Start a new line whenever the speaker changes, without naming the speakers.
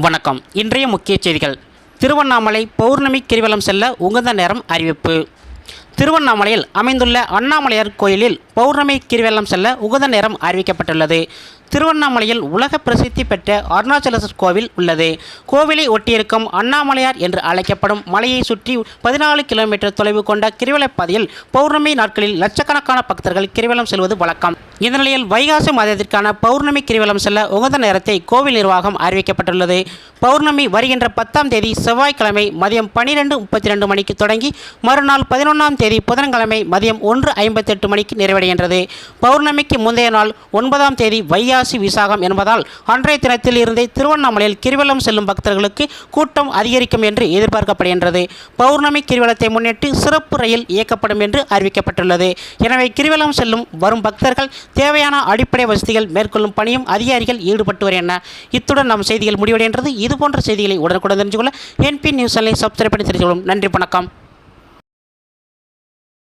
வணக்கம். இன்றைய முக்கிய செய்திகள். திருவண்ணாமலை பௌர்ணமி கிரிவலம் செல்ல உகந்த நேரம் அறிவிப்பு. திருவண்ணாமலையில் அமைந்துள்ள அண்ணாமலையார் கோயிலில் பௌர்ணமி கிரிவலம் செல்ல உகந்த நேரம் அறிவிக்கப்பட்டுள்ளது. திருவண்ணாமலையில் உலக பிரசித்தி பெற்ற அருணாச்சலேஸ்வர் கோவில் உள்ளது. கோவிலை ஒட்டியிருக்கும் அண்ணாமலையார் என்று அழைக்கப்படும் மலையை சுற்றி பதினாலு கிலோமீட்டர் தொலைவு கொண்ட கிரிவலப்பாதையில் பௌர்ணமி நாட்களில் லட்சக்கணக்கான பக்தர்கள் கிரிவலம் செல்வது வழக்கம். இந்நிலையில் வைகாசி மாதத்திற்கான பௌர்ணமி கிரிவலம் செல்ல உகந்த நேரத்தை கோவில் நிர்வாகம் அறிவிக்கப்பட்டுள்ளது. பௌர்ணமி வருகின்ற பத்தாம் தேதி செவ்வாய்க்கிழமை மதியம் பன்னிரெண்டு முப்பத்தி ரெண்டு மணிக்கு தொடங்கி மறுநாள் பதினொன்றாம் தேதி புதன்கிழமை மதியம் ஒன்று ஐம்பத்தெட்டு மணிக்கு வருகின்றது பௌர்ணமிக்கு முந்தைய நாள் ஒன்பதாம் தேதி வைகாசி விசாகம் என்பதால் அன்றைய தினத்தில் இருந்தே திருவண்ணாமலையில் கிரிவலம் செல்லும் பக்தர்களுக்கு கூட்டம் அதிகரிக்கும் என்று எதிர்பார்க்கப்படுகின்றது. பௌர்ணமி கிரிவலத்தை முன்னிட்டு சிறப்பு ரயில் இயக்கப்படும் என்று அறிவிக்கப்பட்டுள்ளது. எனவே கிரிவலம் செல்லும் வரும் பக்தர்கள் தேவையான அடிப்படை வசதிகள் மேற்கொள்ளும் பணியும் அதிகாரிகள் ஈடுபட்டு வருகின்றன இத்துடன் நம் செய்திகள் முடிவடைகின்றது. இதுபோன்ற செய்திகளை உடனுக்குடன் தெரிஞ்சு கொள்ள என்பி நியூஸ் சப்ஸ்கிரைப் பண்ணி தெரிஞ்சு கொள்ளும் நன்றி வணக்கம்.